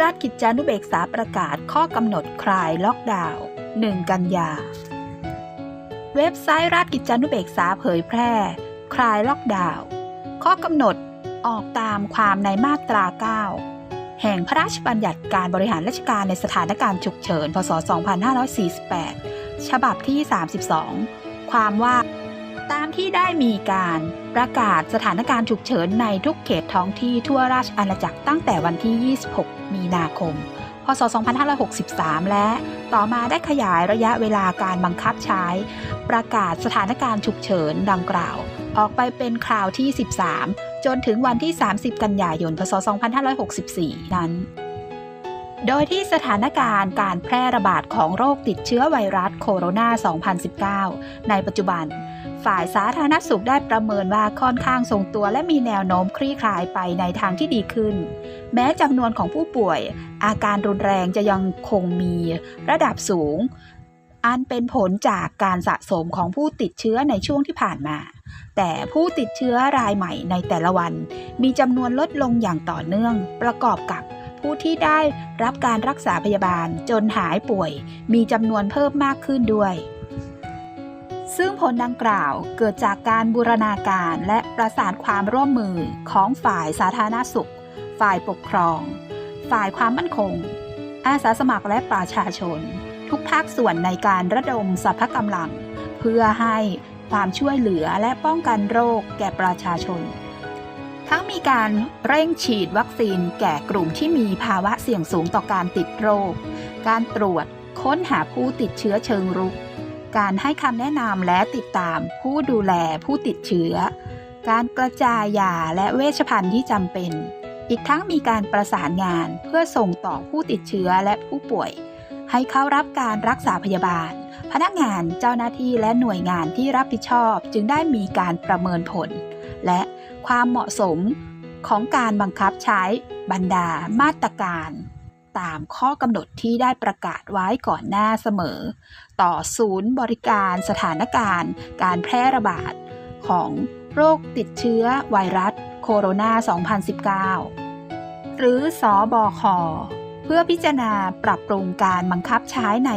ราชกิจจานุเบกษาประกาศข้อกำหนดคลายล็อกดาวน์ 1 กันยา เว็บไซต์ราชกิจจานุเบกษาเผยแพร่ คลายล็อกดาวน์ ข้อกำหนดออกตามความในมาตรา 9 แห่งพระราชบัญญัติการบริหารราชการในสถานการณ์ฉุกเฉิน พศ 2548 ฉบับที่ 32 ความว่าตามที่ได้มีการประกาศสถานการณ์ฉุกเฉินในทุกเขตท้องที่ทั่วราชอาณาจักรตั้งแต่วันที่ 26 มีนาคม พศ 2563 และต่อมาได้ขยายระยะเวลาการบังคับใช้ ประกาศสถานการณ์ฉุกเฉินดังกล่าว ออกไปเป็นคราวที่ 13 จนถึงวันที่ 30 กันยายน พศ 2564 นั้น โดยที่สถานการณ์การแพร่ระบาดของโรคติดเชื้อไวรัสโคโรนา 2019 ในปัจจุบัน ฝ่ายสาธารณสุขได้ประเมินว่าค่อนข้างทรงตัวและมีแนวโน้มคลี่คลายไปในทางที่ดีขึ้น แม้จำนวนของผู้ป่วย อาการรุนแรงจะยังคงมีระดับสูง อันเป็นผลจากการสะสมของผู้ติดเชื้อในช่วงที่ผ่านมา แต่ผู้ติดเชื้อรายใหม่ในแต่ละวัน มีจำนวนลดลงอย่างต่อเนื่องประกอบกับ ผู้ที่ได้รับการรักษาพยาบาลจนหายป่วย มีจำนวนเพิ่มมากขึ้นด้วย ซึ่งผลดังกล่าวเกิดจากการบูรณาการและประสานความร่วมมือของฝ่ายสาธารณสุข ฝ่ายปกครอง ฝ่ายความมั่นคง อาสาสมัครและประชาชน ทุกภาคส่วนในการระดมสรรพกำลัง เพื่อให้ความช่วยเหลือและป้องกันโรคแก่ประชาชน ทั้งมีการเร่งฉีดวัคซีนแก่กลุ่มที่มีภาวะเสี่ยงสูงต่อการติดโรค การตรวจค้นหาผู้ติดเชื้อเชิงรุก การให้คำแนะนำและติดตามผู้ดูแลผู้ติดเชื้อ การกระจายยาและเวชภัณฑ์ที่จำเป็น อีกทั้งมีการประสานงานเพื่อส่งต่อผู้ติดเชื้อและผู้ป่วย ให้เข้ารับการรักษาพยาบาล พนักงานเจ้าหน้าที่และหน่วยงานที่รับผิดชอบจึงได้มีการประเมินผล และความเหมาะสมของการบังคับใช้บรรดามาตรการ ตามข้อกำหนดที่ได้ประกาศไว้ก่อนหน้าเสมอ ต่อศูนย์บริการสถานการณ์ การแพร่ระบาด ของโรคติดเชื้อไวรัสโคโรนา 2019 หรือสอบอคเพื่อพิจารณาปรับปรุงการบังคับใช้ใน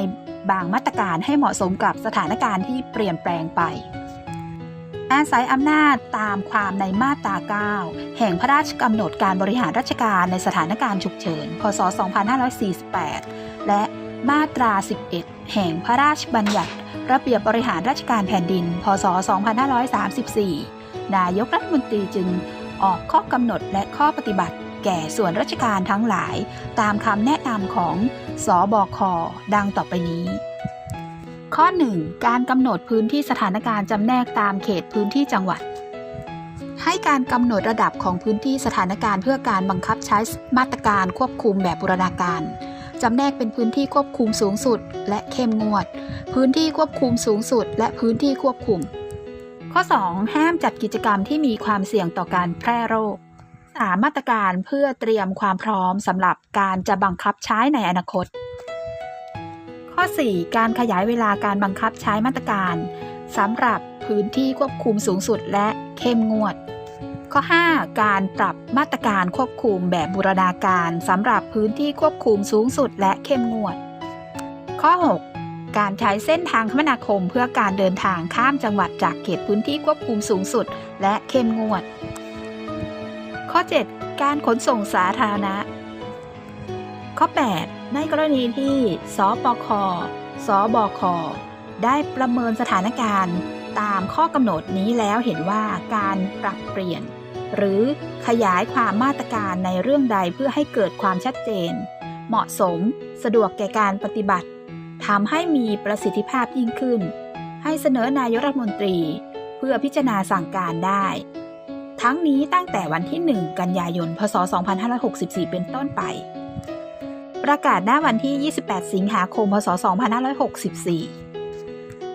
บางมาตรการให้เหมาะสมกับสถานการณ์ที่เปลี่ยนแปลงไป อาศัยอำนาจตามความในมาตรา 9 แห่งพระราชกำหนดการบริหารราชการในสถานการณ์ฉุกเฉิน พศ 2548 และมาตรา 11 แห่งพระราชบัญญัติ ระเบียบบริหารราชการแผ่นดิน พศ 2534 นายกรัฐมนตรีจึงออกข้อกำหนดและข้อปฏิบัติ แก่ส่วนราชการทั้งหลาย ตามคำแนะนำของสอบอคดังต่อไปนี้ ข้อ 1. การกำหนดพื้นที่สถานการณ์จำแนกตามเขตพื้นที่จังหวัด ให้การกำหนดระดับของพื้นที่สถานการณ์เพื่อการบังคับใช้มาตรการควบคุมแบบบูรณาการจำแนกเป็นพื้นที่ควบคุมสูงสุด และเข้มงวด พื้นที่ควบคุมสูงสุด และพื้นที่ควบคุม ข้อ 2. ห้ามจัดกิจกรรมที่มีความเสี่ยงต่อการแพร่โรค 3. มาตรการเพื่อเตรียมความพร้อมสำหรับการจะบังคับใช้ในอนาคต ข้อ 4. การขยายเวลาการบังคับใช้มาตรการสำหรับพื้นที่ควบคุมสูงสุดและเข้มงวด ข้อ 5. การปรับมาตรการควบคุมแบบบูรณาการสำหรับพื้นที่ควบคุมสูงสุดและเข้มงวด ข้อ 6. การใช้เส้นทางคมนาคมเพื่อการเดินทางข้ามจังหวัดจากเขตพื้นที่ควบคุมสูงสุดและเข้มงวด ข้อ 7. การขนส่งสาธารณะ ข้อ 8. ในกรณีที่สปค สบค ได้ประเมินสถานการณ์ตามข้อกำหนดนี้แล้วเห็นว่าการปรับเปลี่ยน หรือขยายความมาตรการในเรื่องใดเพื่อให้เกิดความชัดเจน เหมาะสม สะดวกแก่การปฏิบัติทำให้มีประสิทธิภาพยิ่งขึ้น ให้เสนอนายกรัฐมนตรี เพื่อพิจารณาสั่งการได้ ทั้งนี้ตั้งแต่วันที่ 1 กันยายน พศ 2564 เป็นต้นไป ประกาศหน้าวันที่ 28 สิงหาคม พศ 2564